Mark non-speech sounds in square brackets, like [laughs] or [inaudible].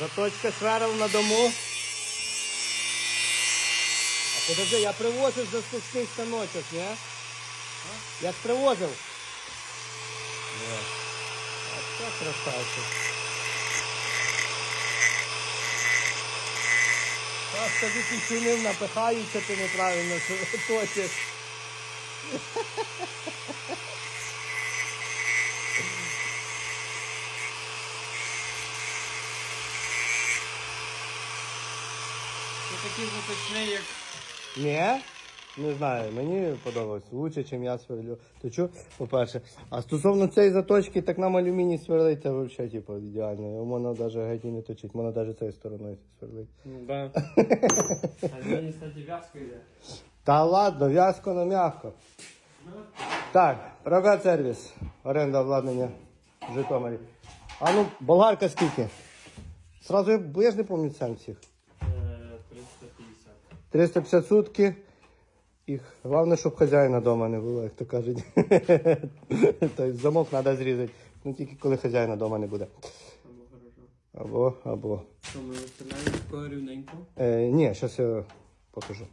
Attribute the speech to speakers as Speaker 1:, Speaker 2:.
Speaker 1: Заточка шваров на дому. А подожди, я привозив заскочний станочок, ні? Я ж привозив. Вот. А це красавчик. Тобі пісюнів напихаються, ти неправильно що [laughs] точиш.
Speaker 2: Такий заточний, як
Speaker 1: Ні? Не знаю, мені подобалось лучше, ніж я сверлю. Точу, по-перше. А стосовно цієї заточки, так нам алюміній сверлить, це взагалі типу, ідеально. Його можна навіть геть і не точити, можна навіть цією стороною сверлити.
Speaker 2: Ну да. [laughs] А мені, кстати, в'язко йде.
Speaker 1: Та ладно, в'язко на м'яко. Так, Рога сервіс. Оренда обладнання в Житомирі. А ну, болгарка скільки? Сразу я, бо я ж не пам'ятаю цен всіх.
Speaker 2: Е, 350.
Speaker 1: 350 сутки. І головне, щоб хазяїна вдома не було, як то кажуть. [laughs] Тобто замок треба зрізати. Ну тільки коли хазяїна вдома не буде.
Speaker 2: Або,
Speaker 1: або.
Speaker 2: Що ми виставляємо рівненько?
Speaker 1: Е, ні, зараз я покажу.